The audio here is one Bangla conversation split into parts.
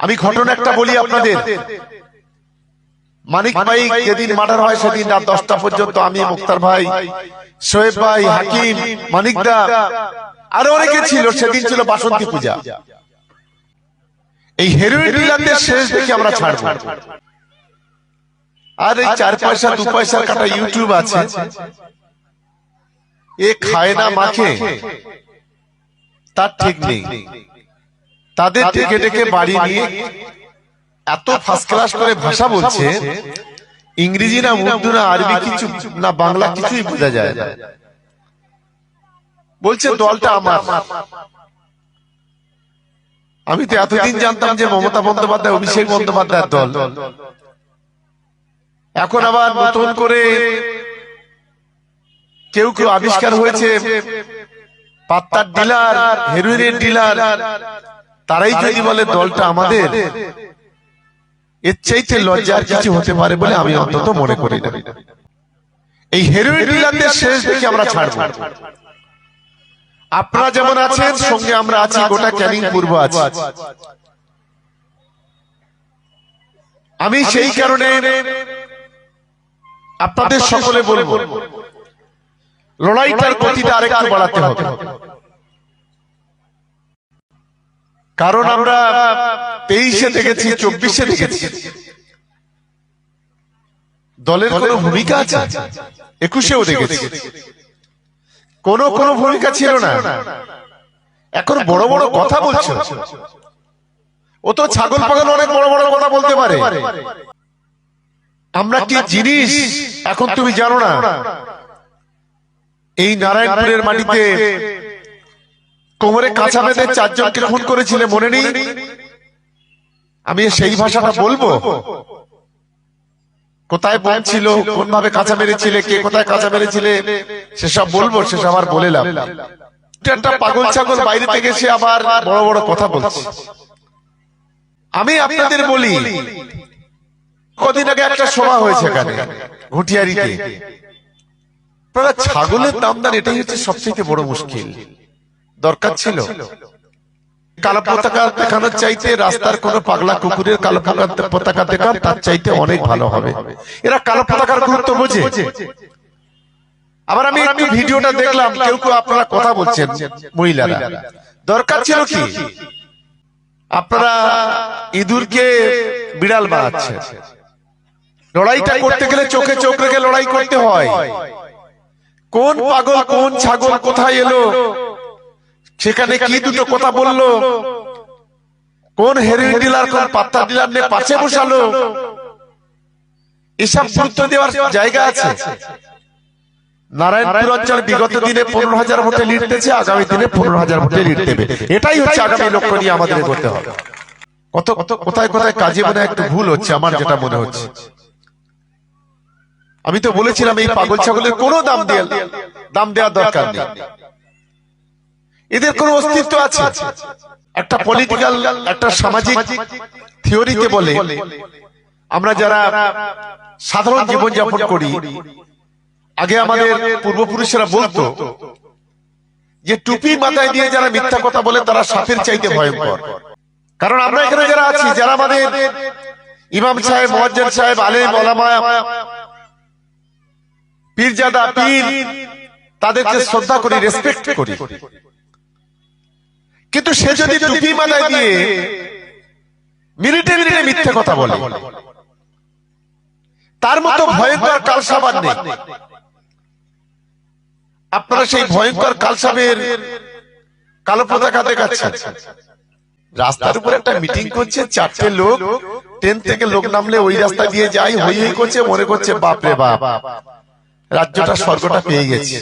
আমি ঘটনা একটা বলি আপনাদের। মানিক ভাই যেদিন মার্ডার হয় সেদিন রাত দশটা পর্যন্ত আমি, মুক্তার ভাই শোয়েব ভাই, হাকিম, মানিক দা, আরও অনেকে ছিল, সেদিন ছিল বাসন্তী পূজা। এই হেরোইন ডিলারদের শেষ দেখে আমরা ছাড়বো। আর এই চার পয়সা, দু পয়সার কাটা ইউটিউব আছে। এ খায় না, মাখে। তার ঠিক নেই। তাদের ডেকে ডেকে বাড়ি নিয়ে এত ফার্স্ট ক্লাস করে ভাষা বলছে ইংরেজি না উর্দু না আরবি কিছু না বাংলা কিছুই বোঝা যায় না। বলছে দলটা আমার। আমি তো এতদিন জানতাম যে মমতা বন্দ্যোপাধ্যায় অভিষেক বন্দ্যোপাধ্যায়ের দল। এখন আবার নতুন করে কেউ কেউ আবিষ্কার হয়েছে পাত্তার ডিলার হেরোইনের ডিলার। তারাই যদি বলে দলটা আমাদের এর চাইতে লজ্জার কিছু হতে পারে বলে আমি অন্তত মনে করি না। এই হেরোইন ডিলারদের শেষ দেখে আমরা ছাড়বো। আপনারা যেমন আছেন সঙ্গে আমরা আছি গোটা ক্যানিং পূর্ব আছে। আমি সেই কারণে আপনাদের সকলে বলব লড়াইটার গতিটা আরেকটু বাড়াতে হবে। কারণ আমরা তেইশে দেখেছি চব্বিশে দেখেছি। দলের কোন ভূমিকা আছে? একুশেও দেখেছি। কোন কোন ভূমিকা ছিল না। এখন বড় বড় কথা বলছে। ও তো ছাগল পাগল অনেক বড় বড় কথা বলতে পারে। আমরা কি জিনিস এখন তুমি জানো না? এই নারায়ণপুরের মাটিতে কোমরে কাঁচা বেঁধে চারজনকে খুন করেছিলে মনে নেই? আমি সেই ভাষাটা বলব? কোথায় বোন ছিল? কোন ভাবে কাঁচা মেরেছিলে কে কোথায় কাঁচা মেরেছিলে সেসব বলব সেসব আর বলে লাভ। একটা পাগল ছাগল বাইরে থেকে এসে আবার বড় বড় কথা বলছে। আমি আপনাদের বলি কদিন আগে একটা সভা হয়েছে এখানে ঘুটিয়ারিতে। ছাগলের দাম দান এটাই হচ্ছে সবচেয়ে বড় মুশকিল। দরকার ছিল। কালো পতাকা দেখানোর চাইতে রাস্তার কোন পাগলা কুকুরের কালো পতাকা- পতাকা দেখান তার চাইতে অনেক ভালো হবে। এরা কালো পতাকার গুরুত্ব বোঝে। আবার আমি একটু ভিডিওটা দেখলাম কেউ কেউ আপনারা কথা বলছেন মহিলারা। দরকার ছিল কি? আপনারা ইঁদুরকে বিড়াল বানাচ্ছে লড়াইটা করতে গেলে চোখে চোখ রেখে লড়াই করতে হয়। কোন পাগল কোন ছাগল কোথায় এলো? সেখানে কি দুটো কথা বলল? কোন হেরোইন ডিলার কোন পাত্তা ডিলার নিয়ে পাশে বসালো? এসব গুরুত্ব দেওয়ার জায়গা আছে। নারায়ণপুর অঞ্চল বিগত দিনে পনেরো হাজার ভোটে লিড দিয়েছে আগামী দিনে পনেরো হাজার ভোটে লিড দেবে। এটাই হচ্ছে আগামী লক্ষ্য নিয়ে আমাদের করতে হবে। কত কত কোথায় কোথায় কাজে মনে একটু ভুল হচ্ছে আমার যেটা মনে হচ্ছে। আমি তো বলেছিলাম এই পাগল ছাগলের কোনো দাম দিয়ে দাম দেওয়ার দরকার নেই। এদের কোনো অস্তিত্ব আছে। একটা পলিটিক্যাল একটা সামাজিক থিওরিতে বলে আমরা যারা সাধারণ জীবন যাপন করি আগে আমাদের পূর্বপুরুষেরা বলতো যে টুপি মাথায় দিয়ে যারা মিথ্যা কথা বলে তারা সাপের চাইতে ভয়ঙ্কর। কারণ আমরা এখানে যারা আছি যারা আমাদের ইমাম সাহেব মহাজ্জেন সাহেব আলেম ওলামা পীরজাদা পীর তাদেরকে শ্রদ্ধা করি রেসপেক্ট করি। কিন্তু সে যদি টুপি মাথায় দিয়ে মিনিটে মিনিটে মিথ্যে কথা বলে তার মতো ভয়ঙ্কর কালসাবার নেই। আপনারা সেই ভয়ঙ্কর কালসাবের কালো পতাকা দেখাচ্ছেন। রাস্তার উপর একটা মিটিং করছে চারটে লোক ট্রেন থেকে লোক নামলে ওই রাস্তা দিয়ে যাই হই হই করছে মনে করছে বাপরে বাপ। রাজ্যটা স্বর্গটা পেয়ে গেছে।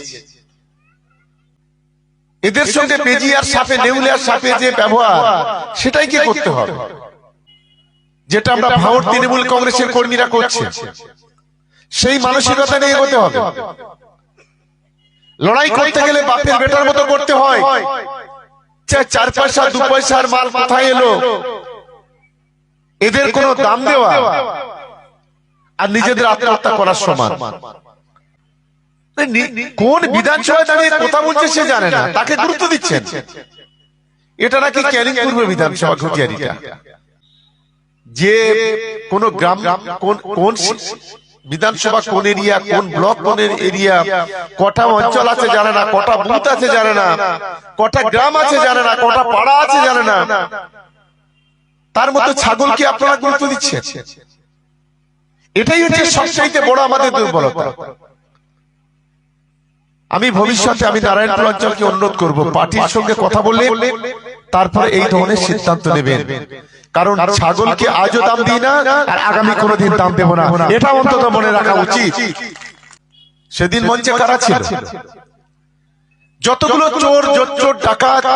এদের সঙ্গে পেজি আর সাপে নেউলে আর সাপে যে ব্যবহার সেটাই কি করতে হবে? যেটা আমরা ভাঙর তৃণমূল কংগ্রেসের কর্মীরা করছে। সেই মানসিকতা নিয়ে এগোতে হবে। লড়াই করতে গেলে বাপের বেটার মতো করতে হয়। চার পয়সা দু পয়সার মাল কোথায় এলো? এদের কোনো দাম দেওয়া? আর নিজেদের আত্মহত্যা করার সমান। কোন বিধানসভায় দাঁড়িয়ে কথা বলছে সে জানে না। তাকে গুরুত্ব দিচ্ছেন। এটা নাকি ক্যানিং পূর্ব বিধানসভা ঘটিয়ারিটা যে কোন গ্রাম কোন কোন বিধানসভা কোন এরিয়া কোন ব্লক কোন এরিয়া কটা অঞ্চল আছে জানে না কটা বুথ আছে জানে না কটা গ্রাম আছে জানে না কটা পাড়া আছে জানে না। তার মতো ছাগলকে আপনারা গুরুত্ব দিচ্ছেন। এটাই হচ্ছে সবচাইতে বড় আমাদের দুর্বলতা। আমি ভবিষ্যতে আমি নারায়ণপুর অঞ্চলকে অনুরোধ করব। পার্টির সঙ্গে কথা বললে তারপরে এই ধরনের সিদ্ধান্ত নেবেন। কারণ ছাগলকে আজও দাম দিই না আর আগামী কোনোদিন দাম দেব না। এটা অন্তত মনে রাখা উচিত। সেদিন মঞ্চে কারা ছিল? যতগুলো চোর চোর ডাকাত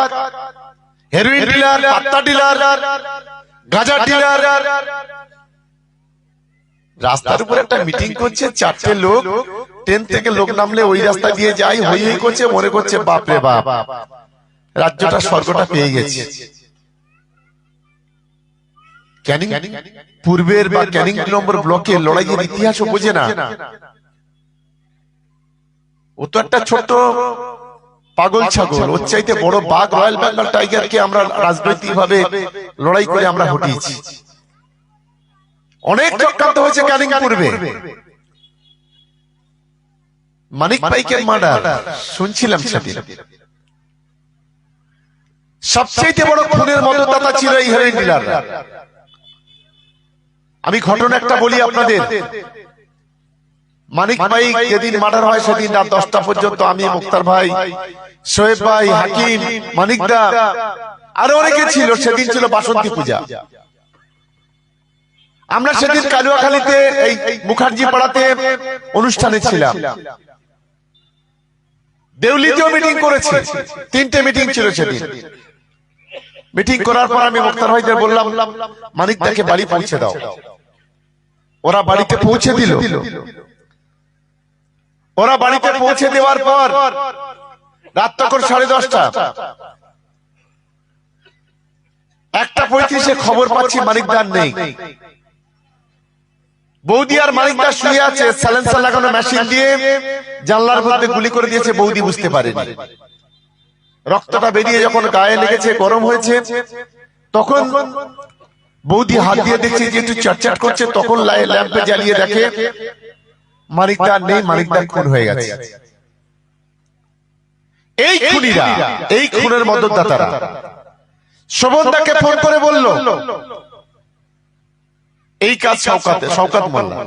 হেরোইন ডিলার পাত্তা ডিলার গাঁজা ডিলার রাস্তার উপর একটা মিটিং করছে চারটে লোক ট্রেন থেকে লোক নামলে ওই রাস্তা দিয়ে যাই হই হই করছে মনে করছে বাপ রে বাপ। রাজ্যটা স্বর্গটা পেয়ে গেছে। ক্যানিং পূর্বের বা ক্যানিং দু নম্বর ব্লকে লড়াইয়ের ইতিহাসও বোঝে না। ও তো একটা ছোট্ট পাগল ছাগল ওর চাইতে বড় বাঘ রয়্যাল বেঙ্গল টাইগারকে আমরা রাজনৈতিক ভাবে লড়াই করে আমরা হটিয়েছি। অনেক চক্রান্ত হয়েছে ক্যানিং পূর্বে। মানিক পাইকের মার্ডার। শুনছিলাম সেদিন। সবচেয়ে বড় খুনের মদতদাতা ছিল এই হেরোইন ডিলাররা আমি ঘটনা একটা বলি আপনাদের। মানিক ভাই যেদিন মার্ডার হয় সেদিন রাত দশটা পর্যন্ত আমি মুক্তার ভাই শোয়েব ভাই হাকিম মানিক দা। আরও অনেকে ছিল সেদিন ছিল বাসন্তী পূজা। আমরা সেদিন কালুয়াখালীতে এই মুখার্জি পাড়াতে অনুষ্ঠানে ছিলাম। দেউলিতেও মিটিং করেছি। তিনটে মিটিং ছিল সেদিন। মিটিং করার পর আমি মুক্তার ভাইদের বললাম মানিকদাকে বাড়ি পৌঁছে দাও। ওরা বাড়িতে পৌঁছে দিল। ওরা বাড়িতে পৌঁছে দেওয়ার পর রাত তখন সাড়ে দশটা। একটা পঁয়ত্রিশে খবর পাচ্ছি মানিকদার নেই। বৌদি আর মালিকদার শুয়ে আছে স্যালেন্সার লাগানো মেশিন দিয়ে জানলার মধ্যে গুলি করে দিয়েছে বৌদি বুঝতে পারেনি। রক্তটা বেরিয়ে যখন গায়ে লেগেছে গরম হয়েছে তখন বৌদি হাত দিয়ে দেখছে যে যেহেতু চটচট করছে তখন ল্যাম্পে জ্বালিয়ে দেখে মালিকদার নেই মালিকদার খুন হয়ে গেছে। এই খুনিরা এই খুনের মদতদাতারা। শোভনদাকে ফোন করে বলল এই কাজ শওকাতে শওকাত মোল্লা।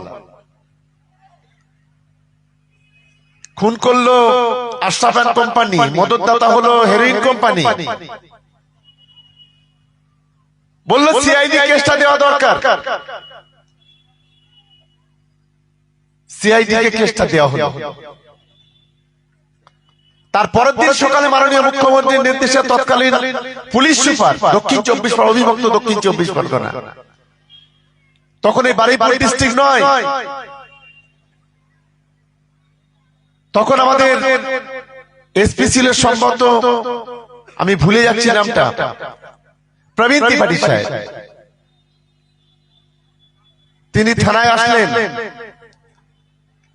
খুন করল আশরাফ অ্যান্ড কোম্পানি মদতদাতা হলো হেরোইন কোম্পানি। বলল সিআইডি কেসটা দেওয়া দরকার। সিআইডি কে কেসটা দেওয়া হলো। তার পরের দিন সকালে মাননীয় মুখ্যমন্ত্রীর নির্দেশে তৎকালীন পুলিশ সুপার দক্ষিণ চব্বিশ পরগনা অবিভক্ত দক্ষিণ চব্বিশ পরগনা। তখন এই বাড়িপুর ডিস্ট্রিক্ট নয়। তখন আমাদের এসপি ছিল সম্মত। আমি ভুলে যাচ্ছি নামটা প্রবীণ ত্রিপাঠী সাহেব। তিনি থানায় আসলেন।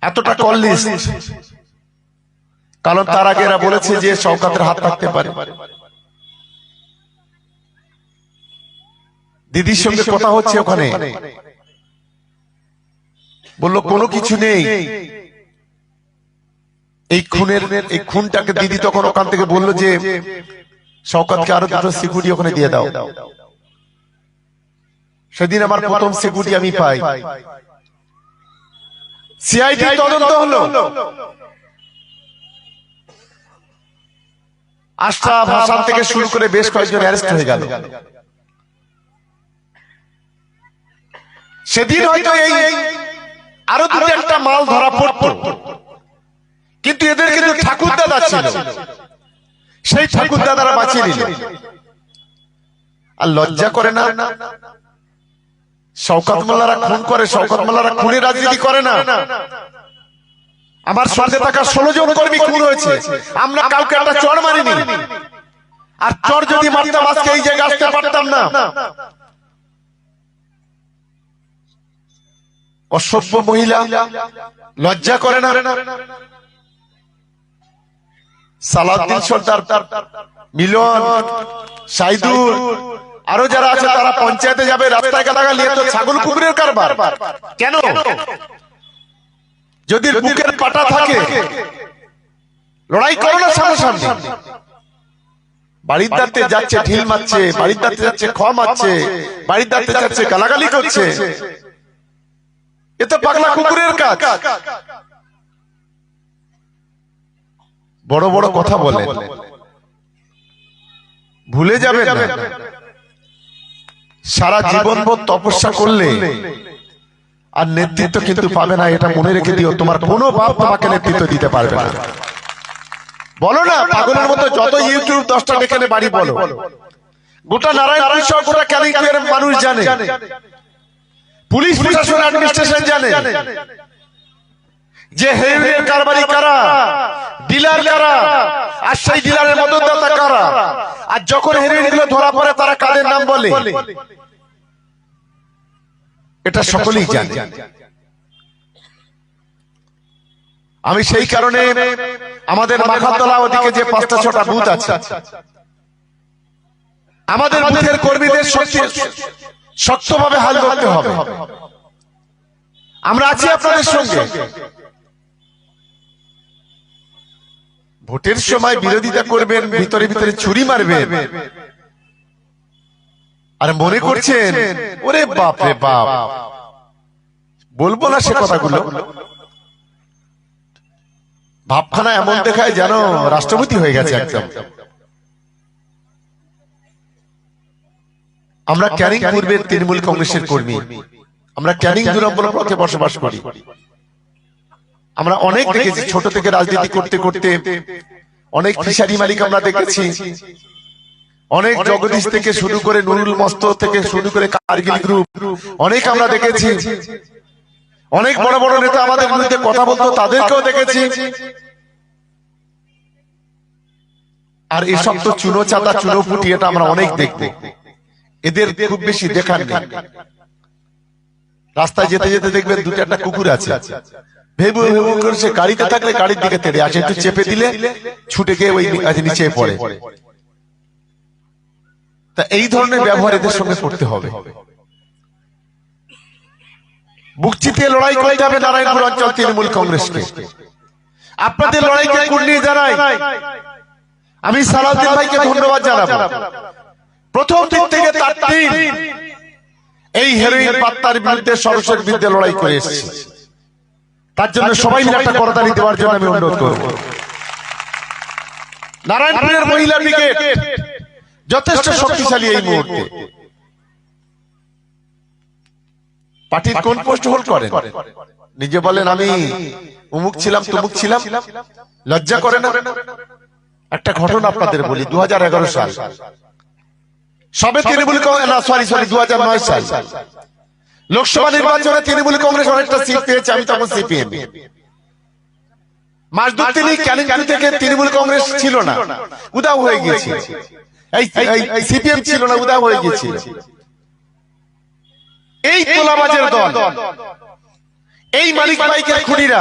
এতটা কল লিস্ট কারণ তার আগে এরা বলেছে যে সৌকাতের হাত থাকতে পারে। দিদির সঙ্গে কথা হচ্ছে ওখানে। বলল কোনো কিছু নেই। এই খুনের এই খুনটাকে দিদি তখন ওখান থেকে বলল যে শওকতকে আরও দুটো সিকিউরিটি ওখানে দিয়ে দাও। সেদিন আমার প্রথম সিকিউরিটি আমি পাই। সিআইডি তদন্ত হলো। আশরাফ হাসান থেকে শুরু করে বেশ কয়েকজন অ্যারেস্ট হয়ে গেল। সেদিন হয়তো এই আরও দুটো একটা মাল ধরা পড়তো। কিন্তু এদের কিন্তু ঠাকুর দাদা ছিল। সেই ঠাকুর দাদারা বাঁচিয়ে নিল। আর লজ্জা করে না? শওকত মোল্লারা খুন করে শওকত মোল্লারা খুনের রাজনীতি করে না। আমার সঙ্গে থাকা ষোলো জন কর্মী খুন হয়েছে। আমরা কাউকে একটা চড় মারিনি। আর চড় যদি মারতাম আজকে এই জায়গায় আসতে পারতাম না। অসভ্য মহিলা লজ্জা করে না? সালাদ্দিন সর্দার মিলন সাইদুর আরও যারা আছে তারা পঞ্চায়েতে যাবে রাস্তায় গালাগালি এ তো ছাগল কুকুরের কারবার। কেন? যদি বুকের পাটা থাকে লড়াই করো না সামনে সামনে বাড়ির দাঁতে যাচ্ছে ঢিল মারছে বাড়ির দাঁতে যাচ্ছে খ মারছে বাড়ির দাঁতে যাচ্ছে গালাগালি করছে। এ তো পাগলা কুকুরের কাজ। বড় বড় কথা বলে ভুলে যাবে সারা জীবন তপস্যা করলে আর নেতৃত্ব কিন্তু পাবে না এটা মনে রেখে দিও। তোমার কোনো বাপ তোমাকে নেতৃত্ব দিতে পারবে না। বলো না পাগলের মতো যত ইউটিউব দশটা এখানে বাড়ি বলো। গোটা নারায়ণপুর সহ গোটা মানুষ জানে। পুলিশ প্রশাসন অ্যাডমিনিস্ট্রেশন জানে। যে হেরোইনের কারবারি কারা ডিলার কারা আর সেই ডিলারের মদতদাতা কারা? আর যখন হেরোইনগুলো ধরা পড়ে তারা কাদের নাম বলে? এটা সকলেই জানে। আমি সেই কারণে আমাদের মাখাতলা ওদিকে যে পাঁচটা ছটা বুথ আছে আমাদের বুথের কর্মীদের শক্তি শক্তভাবে হাল ধরতে হবে। আমরা আছি আপনাদের সঙ্গে। ভোটের সময় বিরোধিতা করবেন, ভিতরে ভিতরে ছুরি মারবেন। আর মনে করছেন, ওরে বাপ রে বাপ। বলব না সে কথাগুলো। ভাবখানা এমন দেখায় যেন রাষ্ট্রপতি হয়ে গেছে একদম। আমরা ক্যানিং পূর্বের তৃণমূল কংগ্রেসের কর্মী। আমরা ক্যানিং ব্লকে বসবাস করি। আমরা অনেক দেখেছি ছোট থেকে রাজনীতি করতে করতে অনেক ফিশারি মালিক আমরা দেখেছি। অনেক জগদীশ থেকে শুরু করে নুরুল মস্ত থেকে শুরু করে কার্গিল গ্রুপ। অনেক আমরা দেখেছি। অনেক বড় বড় নেতা আমাদের বিরুদ্ধে কথা বলতো তাদেরকেও দেখেছি। আর এসব তো চুনো চাতা চুনো ফুটি এটা আমরা অনেক দেখব। এদের খুব বেশি দেখার নেই। রাস্তায় যেতে যেতে দেখবেন দু চারটা কুকুর আছে। ভেবু ভেবু করে গাড়িতে থাকলে গাড়ির দিকে তেড়ে আসে, একটু চেপে দিলে ছুটে গিয়ে ওই নিচে পড়ে। তা এই ধরনের ব্যবহার এদের সঙ্গে করতে হবে। বুক লড়াই করতে হবে নারায়ণপুর অঞ্চল তৃণমূল কংগ্রেসকে। আপনাদের লড়াইকে কুর্নিয়ে জানাই। আমি সালাউদ্দিন ভাইকে ধন্যবাদ জানাব। প্রথম দিন থেকে তার টিম এই হেরোইন পাত্তার বিরুদ্ধে সরসের বিরুদ্ধে লড়াই করে এসেছে। তার জন্য সবাই মিলে একটা করতালি দেওয়ার জন্য আমি অনুরোধ করব। নারায়ণপুরের মহিলা ব্রিগেড যথেষ্ট শক্তিশালী এই মুহূর্তে। পার্টির কোন পোস্ট হোল্ড করেন? নিজে বলেন আমি উমুক ছিলাম তুমুক ছিলাম লজ্জা করে না? একটা ঘটনা আপনাদের বলি দু হাজার এগারো সাল। সবে তৃণমূল কংগ্রেস না সরি সরি দু সাল। লোকসভা নির্বাচনে তৃণমূল কংগ্রেস অনেকটা সিট পেয়েছে আমি তখন সিপিএম মাস দু তিনি থেকে তৃণমূল কংগ্রেস ছিল না। উদাও হয়ে গিয়েছে। এই সিপিএম ছিল না উদাও হয়ে এই তোলাবাজের দল। এই মালিক মালিকের খুনিরা।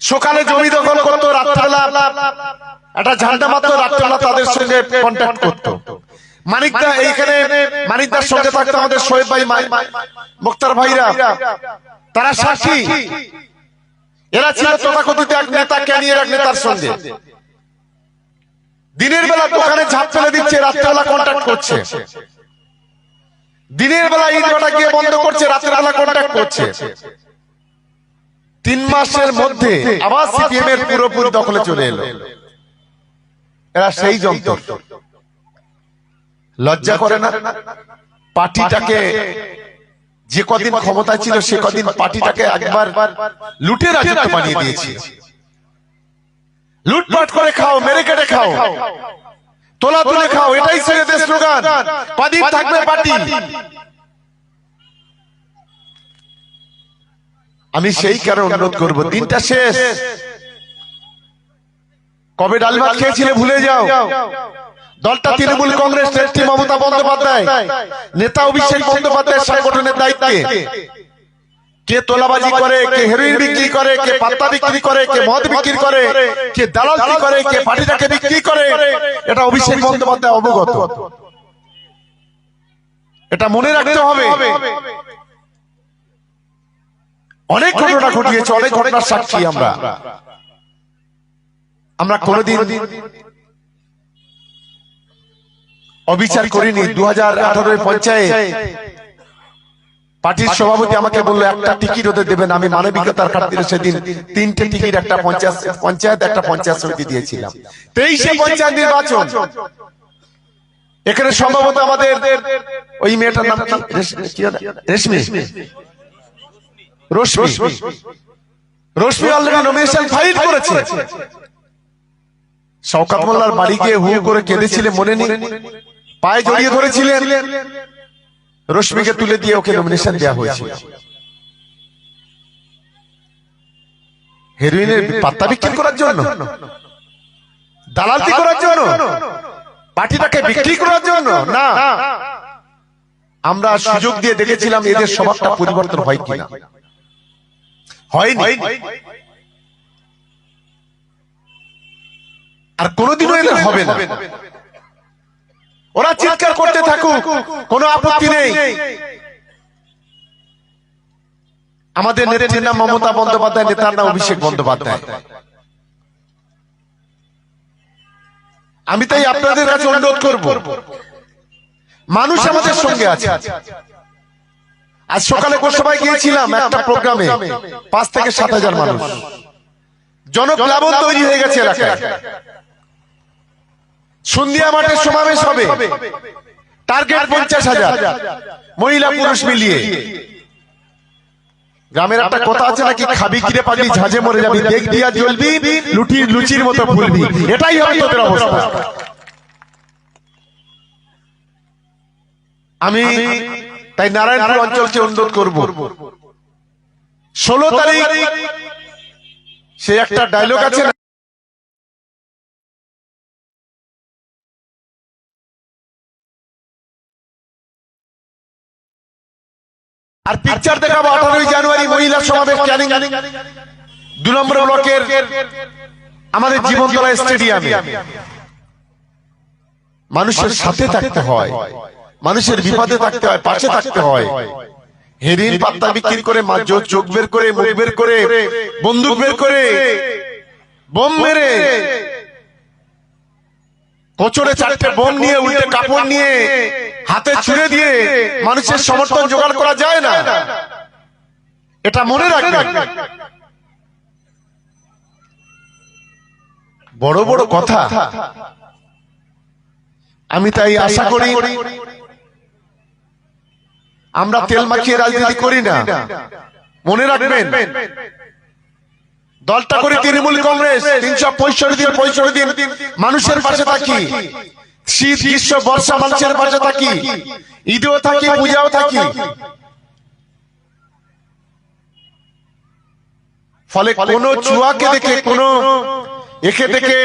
সকালে জমি দখল করতো রাত্রেবেলা একটা ঝান্ডা মাত্র রাত্রেবেলা তাদের সঙ্গে কন্ট্যাক্ট করতো। মানিকদা এইখানে মানিকদার সঙ্গে থাকতো আমাদের শোয়েব ভাই মুক্তার ভাইরা। তারা সাক্ষী। এরা ছিল তথাকথিত এক নেতা ক্যানিয়ার এক নেতার সঙ্গে। দিনের বেলা দোকানে ঝাঁপ ফেলে দিচ্ছে রাত্রেবেলা কন্ট্যাক্ট করছে। দিনের বেলা ইটভাটা গিয়ে বন্ধ করছে রাতের বেলা কন্ট্যাক্ট করছে। তিন মাসের মধ্যে আবার সিপিএম এর পুরোপুরি দখলে চলে এলো। এরা সেই যন্ত্র। লজ্জা করে না? পার্টিটাকে যে কদিন ক্ষমতা ছিল সে কদিন পার্টিটাকে একবার লুটে রাজত্ব বানিয়ে দিয়েছে। লুটপাট করে খাও মেরে কেটে খাও। তোলা তুলে খাও এটাই স্লোগান। কদিন থাকবে পার্টি। আমি সেই কারণে অনুরোধ করব দিনটা শেষ। কবে ডাল ভাত খেয়েছিলে ভুলে যাও। দলটা তৃণমূল কংগ্রেস নেত্রী মমতা বন্দ্যোপাধ্যায়। নেতা অভিষেক বন্দ্যোপাধ্যায় সংগঠনের দায়িত্বে। কে তোলাবাজি করে কে হেরোইন বিক্রি করে কে পাত্তা বিক্রি করে কে মদ বিক্রি করে কে দালালি করে কে পার্টিটাকে বিক্রি করে এটা অভিষেক বন্দ্যোপাধ্যায় অবগত। এটা মনে রাখতে হবে। অনেক ঘটনা ঘটিয়েছে অনেক ঘটনার সাক্ষী আমরা। আমরা। কোনোদিন অবিচার করিনি দু হাজার আঠারোয় পঞ্চায়েত। পার্টির সভাপতি আমাকে বলল একটা টিকিট ওদের দেবেন আমি মানবিকতার খাতিরে সেদিন তিনটে টিকিট একটা পঞ্চায়েত পঞ্চায়েত একটা পঞ্চায়েত সমিতি দিয়েছিলাম। তেইশে পঞ্চায়েত নির্বাচন। এখানে সম্ভবত আমাদের ওই মেয়েটার নাম? Reshmi. Rashmi. Rashmi. Already nomination file করেছে। শওকাত মোল্লার বাড়ি গিয়ে হু করে কেঁদেছিলেন মনে নেই? পায়ে জড়িয়ে ধরেছিলেন। রশ্মিকে তুলে দিয়ে ওকে নমিনেশন দেওয়া হয়েছিল হেরোইনের পাত্তা বিক্রি করার জন্য। দালালতি করার জন্য। পার্টিটাকে বিক্রি করার জন্য। না। আমরা সুযোগ দিয়ে দেখেছিলাম এদের স্বভাবটা পরিবর্তন হয় কিনা। হয়নি। আর কোনোদিনও এদের হবে না। ওরা চিৎকার করতে থাকুক। কোনো আপত্তি নেই। আমাদের নেত্রীর নাম মমতা বন্দ্যোপাধ্যায় নেতার নাম অভিষেক বন্দ্যোপাধ্যায়। আমি তাই আপনাদের কাছে অনুরোধ করব। মানুষ আমাদের সঙ্গে আছে। আজ সকালে কোসভায় গিয়েছিলাম একটা প্রোগ্রামে। পাঁচ থেকে সাত হাজার মানুষ। জনপ্লাবন তৈরি হয়ে গেছে এলাকায়। সন্ধ্যা মাঠের সমাবেশ হবে। টার্গেট পঞ্চাশ হাজার। মহিলা পুরুষ মিলিয়ে। গ্রামের একটা কথা আছে নাকি? খাবি কিরে পাবি ঝাঁঝে মরে যাবি? দেখ দিয়া জ্বলবি লুটির লুচির মতো ফুলবি। এটাই হবে তোদের অবস্থা। আমি তাই নারায়ণপুর অঞ্চলকে অনুরোধ করব। ষোলো তারিখ সে একটা ডায়লগ আছে আর পিকচার দেখাবো আঠারোই জানুয়ারি মহিলা সমাবেশ ক্যানিং দু নম্বর ব্লকের আমাদের জীবনতলা স্টেডিয়ামে মানুষের সাথে থাকতে হয়। মানুষের বিপদে থাকতে হয়, পাশে থাকতে হয়। হেরিন পাত্তা বিক্রি করে চোখ বের করে, মুখ বের করে, বন্দুক বের করে, বোম মেরে কোচরে চারটে বোম নিয়ে উল্টে কাপড় নিয়ে হাতে ছুড়ে দিয়ে মানুষের সমর্থন জোগাড় করা যায় না। এটা মনে রাখবেন। বড় বড় কথা। আমি তাই আশা করি আমরা তেল মাখিয়ে রাজনীতি করি না। মনে রাখবেন। দলটা করে তৃণমূল কংগ্রেস তিনশো পঁয়ষট্টি দিন। পঁয়ষট্টি দিন। মানুষের পাশে থাকি শীত গ্রীষ্ম বর্ষা মানুষের পাশে থাকি ঈদেও থাকি পূজাও থাকি। ফলে কোন চুয়াকে দেখে কোন একে দেখে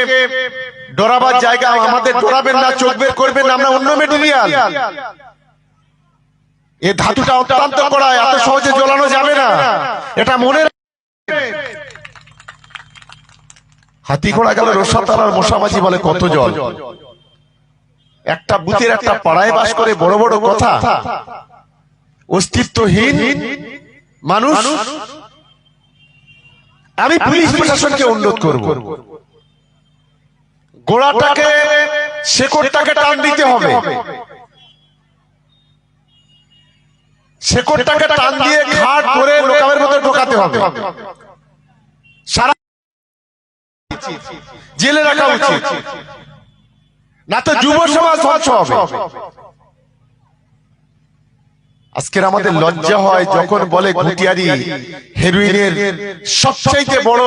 ডরাবার জায়গা আমাদের ডরাবেন না চোখ বের করবেন না আমরা অন্য মেটেরিয়াল। এ ধাতুটা অত্যন্ত করা এত সহজে জ্বলানো যাবে না। এটা মনে। হাতি ঘোড়া গেল রসাতার মশামাঝি বলে কত জল? একটা বুথের একটা পাড়ায় বাস করে বড় বড় কথা। অস্তিত্বহীন মানুষ। আমি পুলিশ প্রশাসনকে অনুরোধ করব। গোড়াটাকে শেকড়টাকে টান দিতে হবে। শেকড়টাকে টান দিয়ে ঘাট ধরে লোকাবের মধ্যে ঢোকাতে হবে। সারা জেলে রাখা উচিত। না তো যুব সমাজ ধ্বংস হবে। আজকের আমাদের লজ্জা হয় যখন বলে ঘুটিয়ারি হেরোইনের সবচাইতে বড়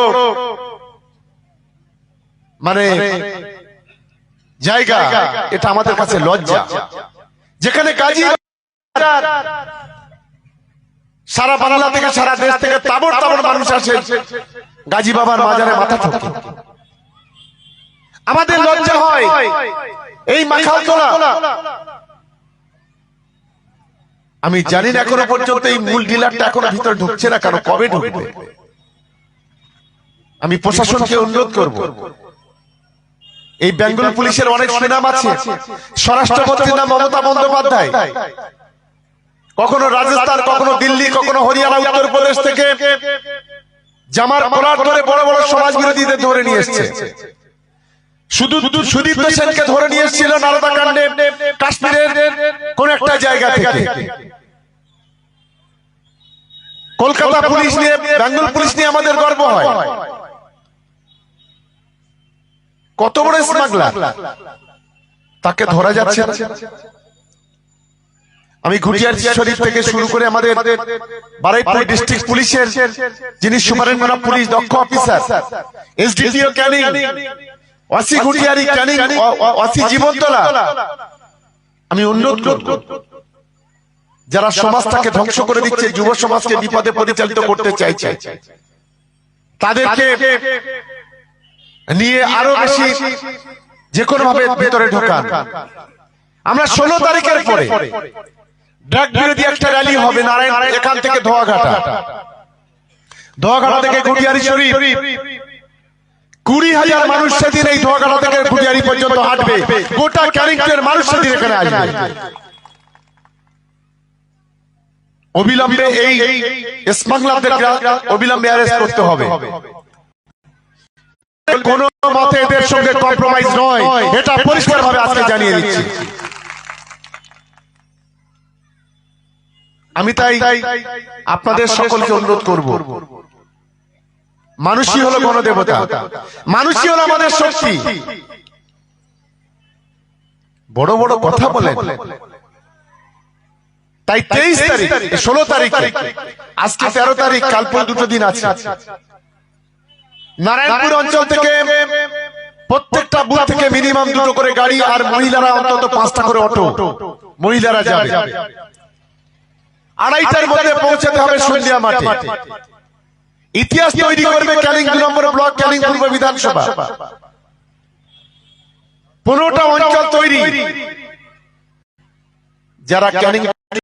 মানে জায়গা। এটা আমাদের কাছে লজ্জা। যেখানে কাজী সারা বাংলা থেকে সারা দেশ থেকে তাবড় তাবড় মানুষ আসে। গাজী বাবার মাজারে মাথা ঠোকে। আমাদের লজ্জা হয়। এই মাখাল তোলা আমি জানি না এখনও পর্যন্ত এই মূল ডিলারটা এখনও ভিতরে ঢুকছে না কেন কবে ঢুকবে? আমি প্রশাসনকে অনুরোধ করব। এই বেঙ্গল পুলিশের অনেক সুনাম আছে। স্বরাষ্ট্রমন্ত্রীর নাম মমতা বন্দ্যোপাধ্যায়। কখনো রাজস্থান কখনো দিল্লি কখনো হরিয়ানা উত্তরপ্রদেশ থেকে জামার কলার ধরে বড় বড় সমাজ বিরোধীদের ধরে নিয়ে এসছে। শুধু সেনকে ধরে নিয়ে এসেছিল নারদা কাণ্ডে। কাশ্মীরের কোন একটা জায়গা থেকে। কলকাতা পুলিশ নিয়ে বেঙ্গল পুলিশ নিয়ে আমাদের গর্ব হয়। কত বড় স্মাগলার। তাকে ধরা যাচ্ছে। আমি ঘুটিয়ার শরীফ থেকে শুরু করে আমাদের বারাইপুর ডিস্ট্রিক্ট পুলিশের যিনি অফ পুলিশ দক্ষ অফিসার এসডিপিও ক্যানিং। ওয়াসি ঘুটিয়ারি ক্যানিং অ- অ- জীবনতলা। আমি অনুরোধ করব যারা সমাজটাকে ধ্বংস করে দিচ্ছে যুব সমাজকে বিপদে পরিচালিত করতে চাইছে। তাদেরকে নিয়ে আরও বেশি যে কোনো ভাবে ভিতরে ঢোকান। আমরা ষোলো তারিখের পরে ড্রাগ বিরোধী একটা র্যালি হবে নারায়ণ এখান থেকে ধোয়াঘাটা ধোয়াঘাটা থেকে গুটিয়ারি শরীফ। কুড়ি হাজার মানুষ সেদিন এই ধোয়াঘাটা থেকে গুটিয়ারি পর্যন্ত হাঁটবে। গোটা ক্যারিংটের মানুষ সেদিন এখানে আসবে। অবিলম্বে এই স্মাগলারদের অবিলম্বে অ্যারেস্ট করতে হবে। কোন মতে এদের সঙ্গে কম্প্রোমাইজ নয়। এটা পরিষ্কার ভাবে আজকে জানিয়ে দিচ্ছি। আমি তাই আপনাদের সকলকে অনুরোধ করব। মানুষই হলো গণদেবতা। মানুষই হলো আমাদের শক্তি। বড় বড় কথা বলেন। তাই তেইশ তারিখ ষোলো তারিখে। আজকে তেরো তারিখ কালপুর দুটো দিন আছে। নারায়ণপুর অঞ্চল থেকে প্রত্যেকটা বুথ থেকে মিনিমাম দুটো করে গাড়ি আর মহিলারা অন্তত পাঁচটা করে অটো। মহিলারা যাবে। আড়াইটার মধ্যে পৌঁছাতে হবে সন্ধ্যা মাঠে। ইতিহাস তৈরি করবে ক্যানিং দু নম্বর ব্লক ক্যানিং পূর্ব বিধানসভা। পনেরোটা অঞ্চল তৈরি। যারা ক্যানিং